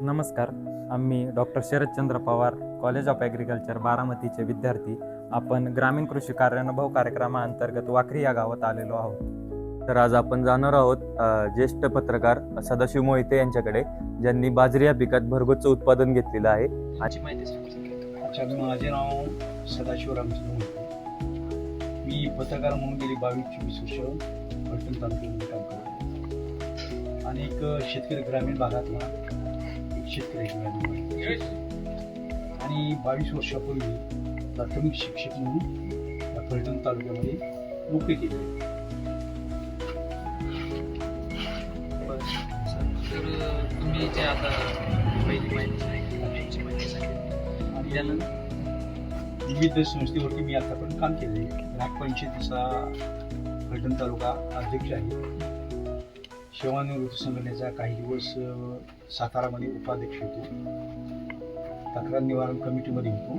नमस्कार. आम्ही doctor Sharadchandra Pawar college of agriculture बारामतीचे विद्यार्थी. आपण ग्रामीण कृषी कार्यानुभव कार्यक्रमाअंतर्गत वाखरी या गावात आलेलो आहोत. तर आज आपण जाणार आहोत ज्येष्ठ पत्रकार सदाशिव मोहिते यांच्याकडे ज्यांनी बाजरी या पिकात भरगोचं उत्पादन घेतलेलं आहे. माझी माहिती माझे नाव सदाशिव रामचंद्र मोहिते. मी पत्रकार म्हणून गेली बावीस चोवीस वर्ष तालुक्यामध्ये काम करतो आणि एक शेतकरी ग्रामीण भागातला शेतकरी. आणि बावीस वर्षापूर्वी प्राथमिक शिक्षक म्हणून या फलटण तालुक्यामध्ये नोकरी केली. तर तुम्ही जे आता पहिली माहिती आणि त्यानंतर? विविध संस्थेवरती मी आतापर्यंत काम केले ग्रामपंचायतीचा फलटण तालुका अध्यक्ष आहे. सेवानिवृत्त संघटनेचा काही दिवस सातारामध्ये उपाध्यक्ष होतो. तक्रार निवारण कमिटीमध्ये होतो.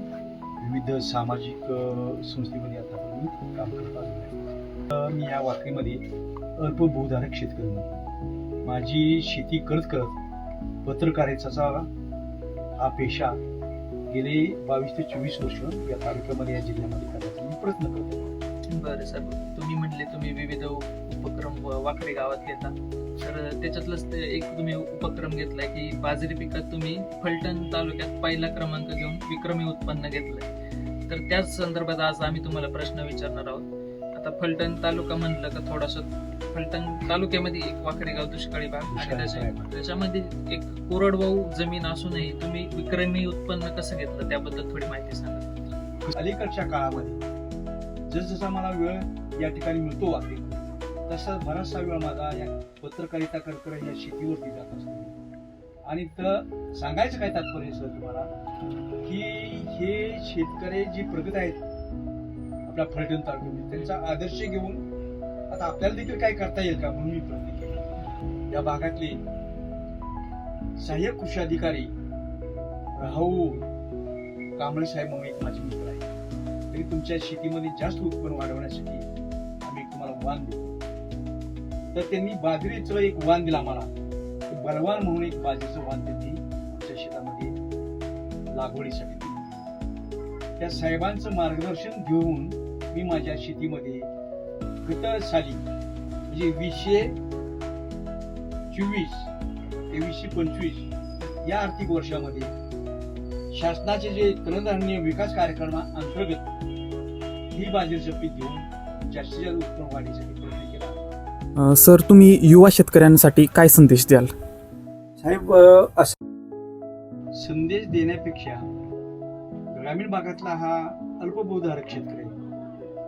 विविध सामाजिक संस्थेमध्ये आता मी काम करत आलेलो आहे. मी या वाकरीमध्ये अल्पभूधारक शेतकरी म्हणून. माझी शेती करत करत पत्रकारिताचा हा पेशा गेले बावीस ते चोवीस वर्ष या तालुक्यामध्ये या जिल्ह्यामध्ये करण्याचा मी प्रयत्न करतो बरं सर. तुम्ही म्हणले तुम्ही विविध उपक्रम व वाकरे गावात घेता. तर त्याच्यातलंच ते एक तुम्ही उपक्रम घेतलाय की बाजरी पिकात तुम्ही फलटण तालुक्यात पहिला क्रमांक घेऊन विक्रमी उत्पन्न घेतलंय. तर त्याच संदर्भात आज आम्ही तुम्हाला प्रश्न विचारणार आहोत. आता फलटण तालुका म्हणलं का थोडासा फलटण तालुक्यामध्ये एक वाकरे गाव दुष्काळी भाग आणि त्याच्या. त्याच्यामध्ये एक कोरडवाहू जमीन असूनही तुम्ही विक्रमी उत्पन्न कसं घेतलं? त्याबद्दल थोडी माहिती सांगा. अलीकडच्या काळामध्ये जसजसा मला वेळ या ठिकाणी मिळतो आहे तसा बराचसा वेळ माझा या पत्रकारिता करकर या शेतीवरती जात असतो. आणि तर सांगायचं काय तात्पर्य सर तुम्हाला? की हे शेतकरी जे प्रगत आहेत आपल्या फलटण तालुक्यामध्ये त्यांचा आदर्श घेऊन आता आपल्याला देखील काय करता येईल का म्हणून मी प्रयत्न केला. या भागातले सहाय्यक कृषी अधिकारी राहू कांबळे साहेब म्हणून एक माझे मित्र आहे तरी तुमच्या शेतीमध्ये जास्त उत्पन्न वाढवण्यासाठी आम्ही तुम्हाला वाण देतो. तर त्यांनी बाजरीचं एक वाण दिलं मला बलवान म्हणून एक बाजरीचं वाण त्यांनी आमच्या शेतामध्ये लागवडीसाठी त्या साहेबांचं मार्गदर्शन घेऊन मी माझ्या शेतीमध्ये गत साली म्हणजे वीसशे चोवीस ते वीसशे पंचवीस या आर्थिक वर्षामध्ये शासनाचे जे तृणधान्य विकास कार्यक्रमाअंतर्गत ही बाजरीचं पीक घेऊन जास्तीत जास्त उत्पन्न वाढीसाठी प्रयत्न केला अ, सर तुम्ही युवा शेतकऱ्यांसाठी काय संदेश द्याल साहेब असं संदेश देण्यापेक्षा ग्रामीण भागातला हा अल्पभूधारक शेतकरी आहे.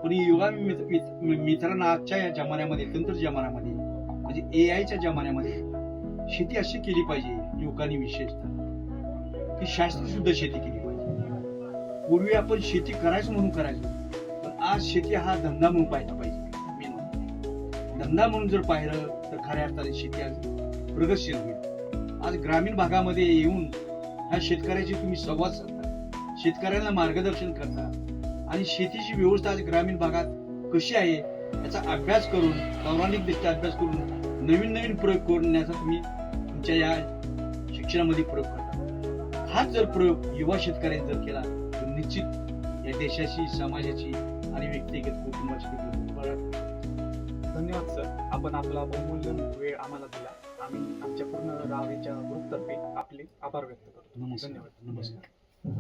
पण युवा मित- मित- मित्रांना आजच्या या जमान्यामध्ये तंत्र जमान्यामध्ये म्हणजे ए आयच्या जमान्यामध्ये शेती अशी केली पाहिजे युवकांनी विशेषतः की शास्त्र शुद्ध शेती केली पाहिजे. पूर्वी आपण शेती करायचं म्हणून करायचो. पण आज शेती हा धंदा म्हणून पाहिला पाहिजे. धंदा म्हणून जर पाहिलं तर खऱ्या अर्थाने शेती आज प्रगतशील होईल. आज ग्रामीण भागामध्ये येऊन ह्या शेतकऱ्याशी तुम्ही संवाद साधता. शेतकऱ्यांना मार्गदर्शन करता. आणि शेतीची व्यवस्था आज ग्रामीण भागात कशी आहे याचा अभ्यास करून पौराणिक दृष्ट्या अभ्यास करून नवीन नवीन प्रयोग करण्याचा तुम्ही तुमच्या या शिक्षणामध्ये प्रयोग करता. हाच जर प्रयोग युवा शेतकऱ्यांनी जर केला तर निश्चित या देशाची समाजाची आणि व्यक्तिगत कुटुंबाची धन्यवाद सर. आपण आपला बहुमूल्य वेळ आम्हाला दिला. आम्ही आमच्या पूर्ण रावेच्या ग्रुपतर्फे आपले आभार व्यक्त करतो. नमस्कार. धन्यवाद. नमस्कार.